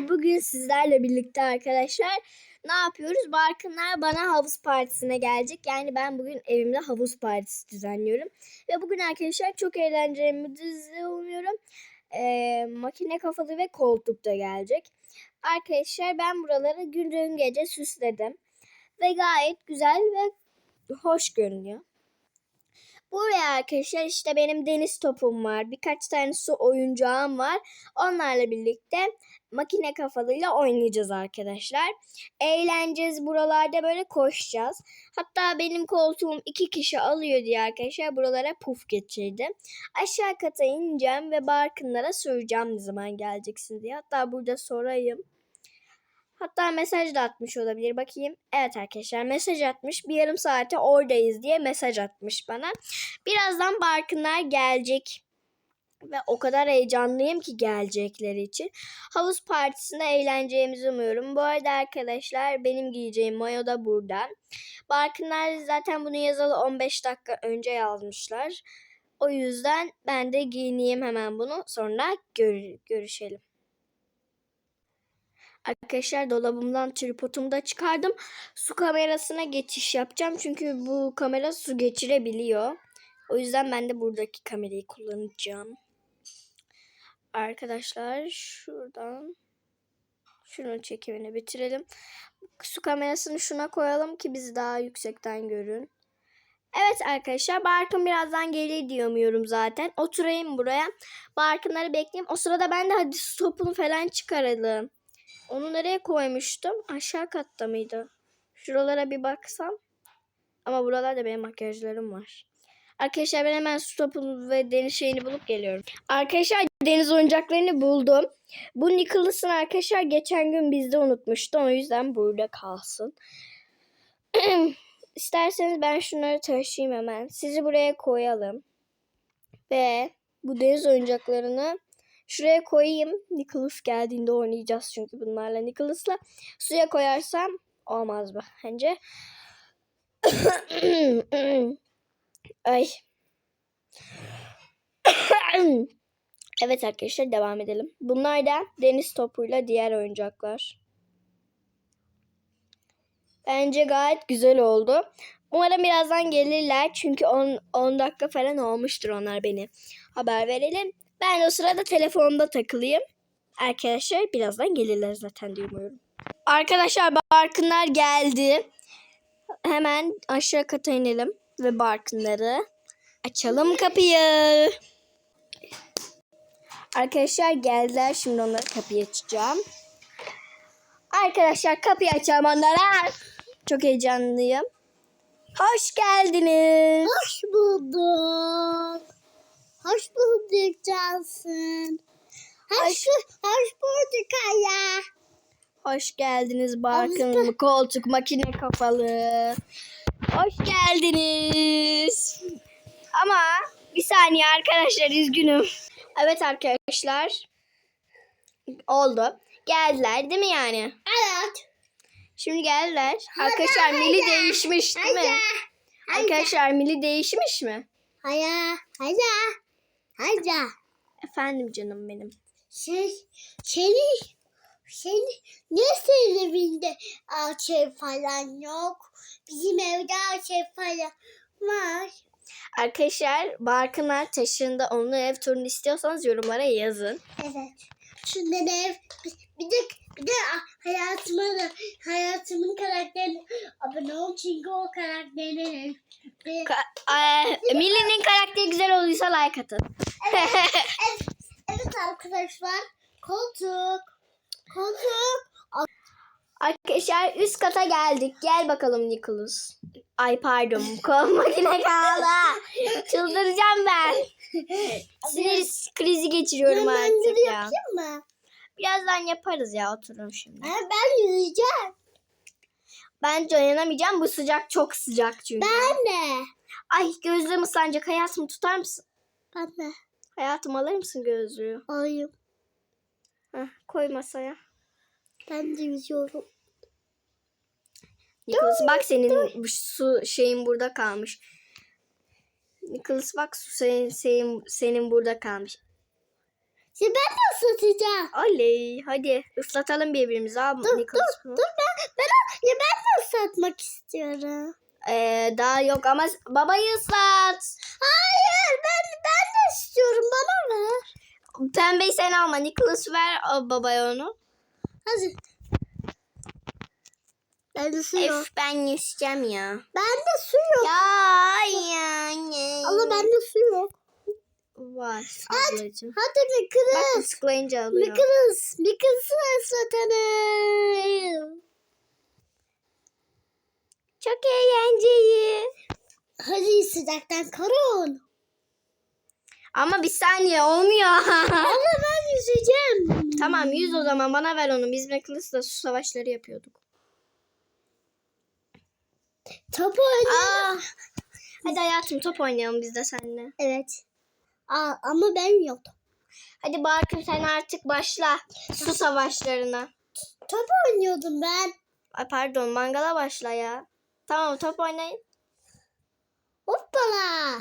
Bugün sizlerle birlikte arkadaşlar ne yapıyoruz? Barkınlar bana havuz partisine gelecek. Yani ben bugün evimde havuz partisi düzenliyorum. Ve bugün arkadaşlar çok eğleneceğimizi umuyorum. Ee, makine kafalı ve koltuk da gelecek. Arkadaşlar ben buraları gün gece süsledim. Ve gayet güzel ve hoş görünüyor. Buraya arkadaşlar işte benim deniz topum var. Birkaç tane su oyuncağım var. Onlarla birlikte makine kafalıyla oynayacağız arkadaşlar. Eğleneceğiz buralarda böyle koşacağız. Hatta benim koltuğum iki kişi alıyor diye arkadaşlar buralara puf geçirdim. Aşağı kata ineceğim ve barkınlara soracağım ne zaman geleceksin diye. Hatta burada sorayım. Hatta mesaj da atmış olabilir. Bakayım. Evet arkadaşlar mesaj atmış. Bir yarım saate oradayız diye mesaj atmış bana. Birazdan Barkınlar gelecek. Ve o kadar heyecanlıyım ki gelecekleri için. Havuz partisinde eğleneceğimizi umuyorum. Bu arada arkadaşlar benim giyeceğim mayo da burada. Barkınlar zaten bunu yazalı 15 dakika önce yazmışlar. O yüzden ben de giyineyim hemen bunu. Sonra gör- görüşelim. Arkadaşlar dolabımdan tripodumu da çıkardım. Su kamerasına geçiş yapacağım. Çünkü bu kamera su geçirebiliyor. O yüzden ben de buradaki kamerayı kullanacağım. Arkadaşlar şuradan şunun çekimini bitirelim. Su kamerasını şuna koyalım ki bizi daha yüksekten görün. Evet arkadaşlar Barkın birazdan gelir diyemiyorum zaten. Oturayım buraya. Barkınları bekleyeyim. O sırada ben de hadi topunu falan çıkaralım. Onu nereye koymuştum? Aşağı katta mıydı? Şuralara bir baksam. Ama buralarda benim makyajlarım var. Arkadaşlar ben hemen su topunu ve deniz şeyini bulup geliyorum. Arkadaşlar deniz oyuncaklarını buldum. Bu Nicholas'ın arkadaşlar geçen gün bizde unutmuştu. O yüzden burada kalsın. İsterseniz ben şunları taşıyayım hemen. Sizi buraya koyalım. Ve bu deniz oyuncaklarını Şuraya koyayım. Nicholas geldiğinde oynayacağız çünkü bunlarla. Nicholas'la suya koyarsam olmaz mı bence? Ay. evet arkadaşlar devam edelim. Bunlar da deniz topuyla diğer oyuncaklar. Bence gayet güzel oldu. Umarım birazdan gelirler çünkü 10, 10 dakika falan olmuştur onlar beni haber verelim. Ben o sırada telefonda takılayım. Arkadaşlar birazdan gelirler zaten diye umuyorum. Arkadaşlar barkınlar geldi. Hemen aşağı kata inelim ve barkınları açalım kapıyı. Arkadaşlar geldiler. Şimdi onları kapıyı açacağım. Arkadaşlar kapıyı açalım onlara. Çok heyecanlıyım. Hoş geldiniz. Hoş bulduk. Hoş bulduk Cansın. Hoş, hoş bulduk Aya. Hoş geldiniz Barkın koltuk makine kafalı. Hoş geldiniz. Ama bir saniye arkadaşlar üzgünüm. Evet arkadaşlar. Oldu. Geldiler değil mi yani? Evet. Şimdi geldiler. Arkadaşlar Mili hadi. değişmiş değil mi? Aya. Arkadaşlar Mili değişmiş mi? Aya. Aya. Aya. Efendim canım benim. Şey, seni, seni, ne senin evinde ev falan yok? Bizim evde ev falan var. Arkadaşlar Barkınlar taşında onun ev turunu istiyorsanız yorumlara yazın. Evet. Şundan ev bir, bir de bir de hayatımın hayatımın karakterine abone ol çünkü o karakterin ve Ka- Eee, Milli'nin karakteri güzel olduysa like atın. evet, evet arkadaşlar koltuk koltuk Arkadaşlar üst kata geldik. Gel bakalım Nicholas. Ay pardon. Kol makine kaldı. Çıldıracağım ben. Sinir krizi geçiriyorum ben artık ya. mı? Birazdan yaparız ya oturun şimdi. Ha, ben yürüyeceğim. Ben dayanamayacağım. Bu sıcak çok sıcak çünkü. Ben de. Ay gözlüğüm ıslanacak. Hayatım tutar mısın? Ben de. Hayatım alır mısın gözlüğü? Ayım. Heh, koy masaya. Ben de yüzüyorum. Nicholas bak senin bu su şeyin burada kalmış. Nicholas bak su senin, senin, senin burada kalmış. Şimdi ben de ıslatacağım. Oley hadi ıslatalım birbirimizi. Al Dur Nicholas dur dur ben, ben, ya ben de ıslatmak istiyorum. Ee, daha yok ama babayı ıslat. Hayır ben, ben de istiyorum bana ver. Pembeyi sen alma. Nicholas ver babaya onu. Hadi. Ben de su yok. Ef ben isteyeceğim ya. Ben de su yok. Ya ya ya. Allah bende su yok. Var ablacığım. Hadi Bak Mikros. tıklayınca alıyor. Mikros. Mikros'u ıslatalım. Çok eğlenceli. Hadi sıcaktan korun. Ama bir saniye olmuyor. Ama ben yüzeceğim. tamam yüz o zaman bana ver onu. Biz Nicholas'la su savaşları yapıyorduk. Top oynayalım. Aa, hadi hayatım top oynayalım biz de seninle. Evet. Aa, ama ben yok. Hadi Barkın sen artık başla su savaşlarına. Top oynuyordum ben. Ay pardon mangala başla ya. Tamam top oynayın. Hoppala.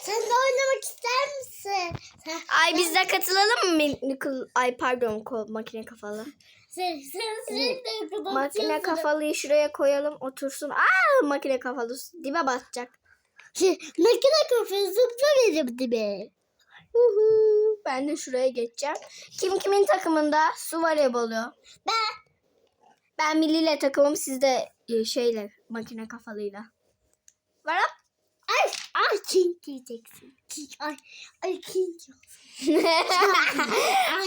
Sen de oynamak ister misin? Sen, Ay biz de katılalım mı Nicol? Ay pardon ko makine kafalı. sen, sen sürekli kapatıyorsun. Makine kafalıyı şuraya koyalım otursun. Aa makine kafalı dibe batacak. Şey, makine kafası zıpla benim dibe. Huhu, Ben de şuraya geçeceğim. Kim kimin takımında? Su voleybolu. Ben. Ben milliyle takımım siz de e, şeyle makine kafalıyla. Varap. Ay, ay king diyeceksin. King, ay, ay king. Ay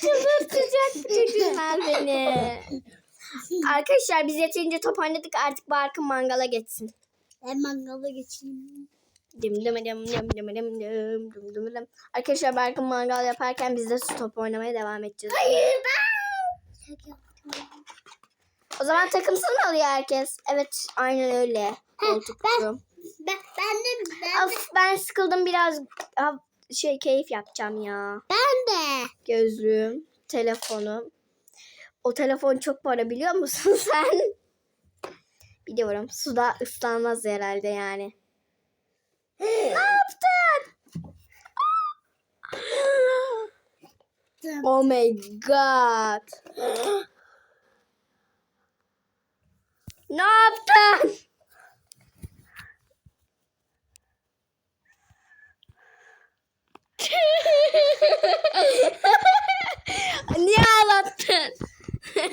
çıldırtacak çocuklar beni. Arkadaşlar biz yeterince top oynadık artık Barkın mangala geçsin. Ben mangala geçeyim. Dim dim dim dim dim dim dim dim dim dim. Arkadaşlar Barkın mangal yaparken biz de su top oynamaya devam edeceğiz. Hayır ben. O zaman takımsız mı alıyor herkes? Evet aynen öyle. Koltukçu. Ben, ben de, ben de, Of ben sıkıldım biraz ha, şey keyif yapacağım ya. ben de. Gözlüğüm, telefonum. O telefon çok para biliyor musun sen? Biliyorum. Suda ıslanmaz herhalde yani. ne yaptın? oh my god. ne yaptın? Niye ağlattın?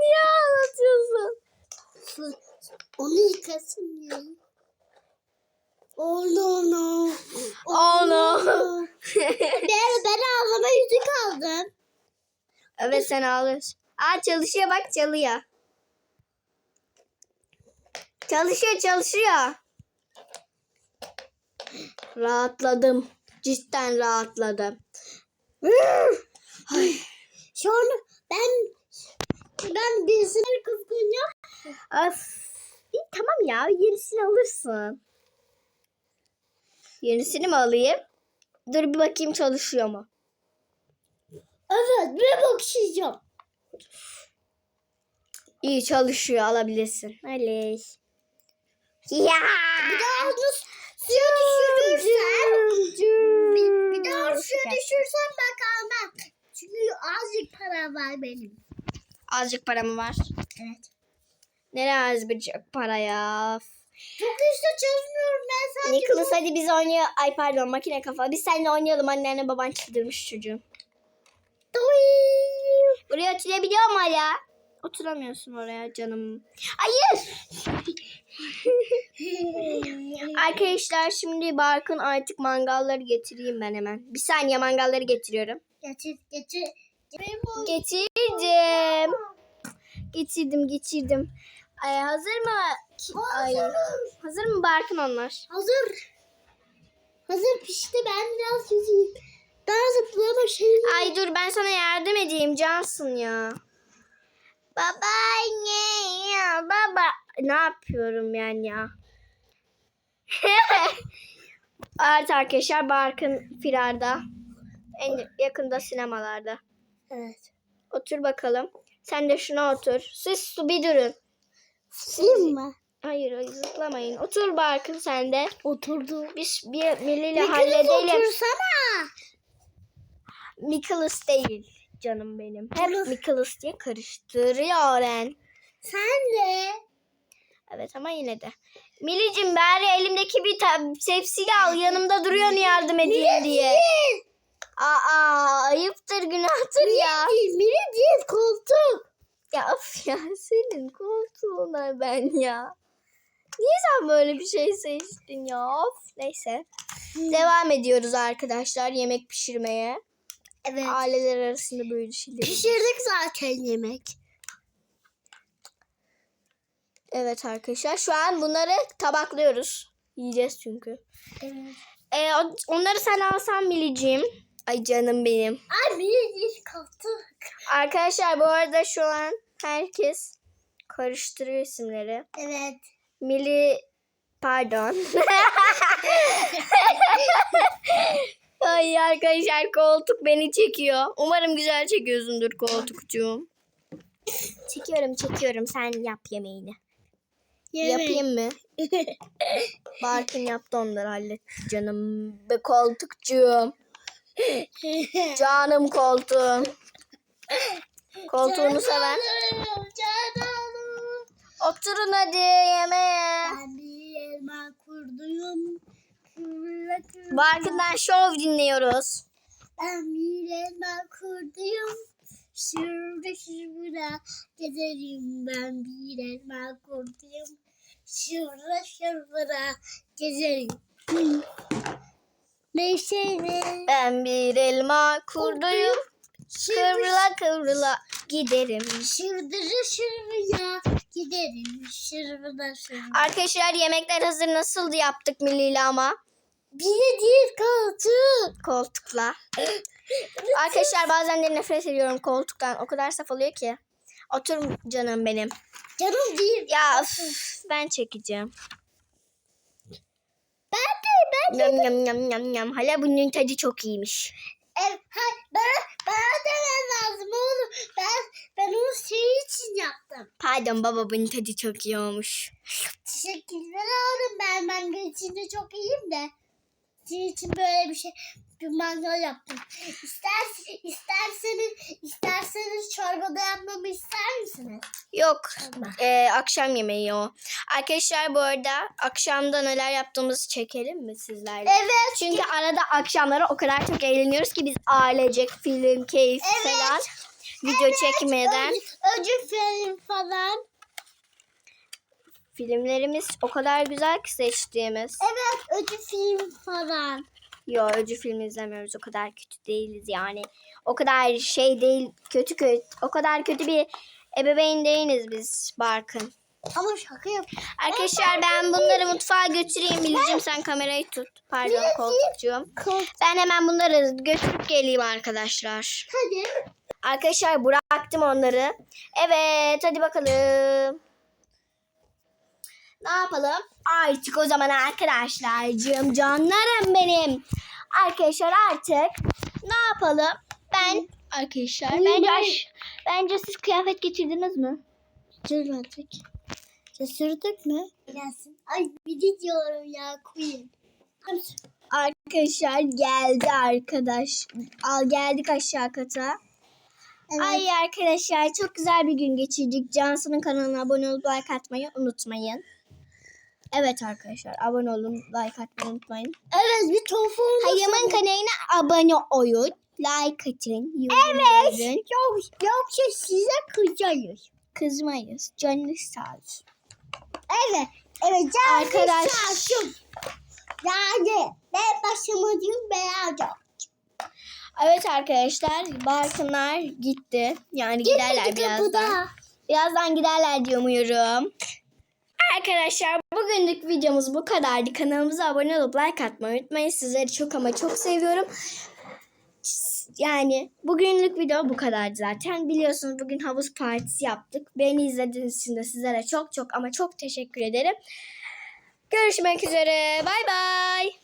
Niye ağlatıyorsun? Su- Onu yıkasın ya. Oh no no. Oh no. ben, ben ağlama yüzük aldım. evet sen ağlıyorsun. Aa çalışıyor bak çalıyor. Çalışıyor çalışıyor. Rahatladım. Cidden rahatladım. Sonra ben ben birisine kızgınım. Of. İyi, tamam ya yenisini alırsın. Yenisini mi alayım? Dur bir bakayım çalışıyor mu? Evet bir bakışacağım. İyi çalışıyor alabilirsin. Oley. Ya. Bir daha onu suya düşürürsen bir, bir daha suya düşürsen bak almam. Çünkü azıcık para var benim. Azıcık para mı var? Evet. Nereye azıcık para ya? Çok işte çözmüyorum ben sadece. Nicholas hadi biz oynayalım. Ay pardon makine kafa. Biz seninle oynayalım. Annenle baban çıldırmış çocuğum. Buraya oturabiliyor mu hala? Oturamıyorsun oraya canım. Hayır. Arkadaşlar şimdi Barkın artık mangalları getireyim ben hemen. Bir saniye mangalları getiriyorum. Getir getir. Getirdim. Getirdim getirdim. Ay, hazır mı? Ay, Hazır. mı Barkın onlar? Hazır. Hazır pişti ben biraz yüzeyim. Daha zıplama şeyini. Ay dur ben sana yardım edeyim Cansın ya. Babaanne ya baba. Ne yapıyorum yani ya? evet arkadaşlar Barkın firarda. En yakında sinemalarda. Evet. Otur bakalım. Sen de şuna otur. Siz su bir durun. Sileyim mi? Hayır hayır zıplamayın. Otur Barkın sen de. Oturdu. Biz bir Melih ile Nicholas halledelim. otursana. Nicholas değil canım benim. Hep Nicholas diye karıştırıyor öğren. Sen de. Evet ama yine de. Milicim bari elimdeki bir tepsiyi al yanımda duruyorsun yardım edeyim diye. Aa ayıptır günahtır ya. Değil, Miri değil koltuk. Ya of ya senin koltuğuna ben ya. Niye sen böyle bir şey seçtin ya? Of. Neyse. Devam ediyoruz arkadaşlar yemek pişirmeye. Evet. Aileler arasında böyle şeyler. Pişirdik zaten yemek. Evet arkadaşlar şu an bunları tabaklıyoruz. Yiyeceğiz çünkü. Evet. Ee, onları sen alsan Milicim. Ay canım benim. Ay değil koltuk. Arkadaşlar bu arada şu an herkes karıştırıyor isimleri. Evet. Mili pardon. Ay arkadaşlar koltuk beni çekiyor. Umarım güzel çekiyorsundur koltukcuğum. Çekiyorum çekiyorum sen yap yemeğini. Yapayım mı? Barkın yaptı onları halletti canım. Be koltukcuğum. Canım koltuğum. Koltuğunu seven. Canım. Oturun hadi yemeğe. Ben bir elma kurduyum. Şov dinliyoruz. Ben bir elma kurduyum. Şurada şurada gezerim ben bir elma kurduyum. Şurada şurada gezerim. Neşeli. Ben bir elma kurduyum. Kıvrıla kıvrıla giderim. Şurada şuraya giderim. Şurada şuraya. Arkadaşlar yemekler hazır nasıldı yaptık Milli'yle ama Bir de değil koltuk. koltukla. Arkadaşlar bazen de nefret ediyorum koltuktan. O kadar saf oluyor ki. Otur canım benim. Canım değil. Ya üf, ben çekeceğim. Ben de ben de. Yam yam yam yam yam. Hala bunun tadı çok iyiymiş. Evet, hayır, bana, bana demen lazım oğlum. Ben, ben onu şey için yaptım. Pardon baba bunun tadı çok iyi olmuş. Teşekkürler oğlum. Ben mangal içinde çok iyiyim de. Senin için böyle bir şey bir mangal yaptım. İster, isterseniz, isterseniz çorbada yapmamı ister misiniz? Yok. Tamam. Ee, akşam yemeği o. Arkadaşlar bu arada akşamda neler yaptığımızı çekelim mi sizlerle? Evet. Çünkü arada akşamları o kadar çok eğleniyoruz ki biz ailecek film, keyif Evet. falan video çekmeden. Öcü, öcü film falan. Filmlerimiz o kadar güzel ki seçtiğimiz. Evet öcü film falan. Yo öcü film izlemiyoruz o kadar kötü değiliz yani. O kadar şey değil kötü kötü o kadar kötü bir ebeveyn değiliz biz Barkın. Ama şaka yap. Arkadaşlar ben bunları mutfağa götüreyim Bilicim sen kamerayı tut. Pardon koltukcuğum. Kol- Ben hemen bunları götürüp geleyim arkadaşlar. Hadi. Arkadaşlar bıraktım onları. Evet hadi bakalım. Ne yapalım? Artık o zaman arkadaşlarcığım canlarım benim. Arkadaşlar artık ne yapalım? Ben arkadaşlar bence bence siz kıyafet getirdiniz mi? Sürmedik. Sürdük mü? Gelsin. Ay diyorum ya Queen. Arkadaşlar geldi arkadaş. Al geldik aşağı kata. Evet. Ay arkadaşlar çok güzel bir gün geçirdik. Cansu'nun kanalına abone olup like atmayı unutmayın. Evet arkadaşlar abone olun like atmayı unutmayın. Evet bir tofu Hayımın kanalına abone olun. Like atın. Yorum yazın. Yok, yoksa size kızarız. Kızmayız. Canınız sağ olsun. Evet. Evet. Canım Arkadaş- şaşım. Yani ben başlamadım beyaz. Evet arkadaşlar Barkınlar gitti. Yani giderler birazdan. Birazdan giderler diye umuyorum. Arkadaşlar bugünlük videomuz bu kadardı. Kanalımıza abone olup like atmayı unutmayın. Sizleri çok ama çok seviyorum. Yani bugünlük video bu kadardı zaten. Biliyorsunuz bugün havuz partisi yaptık. Beni izlediğiniz için de sizlere çok çok ama çok teşekkür ederim. Görüşmek üzere. Bay bay.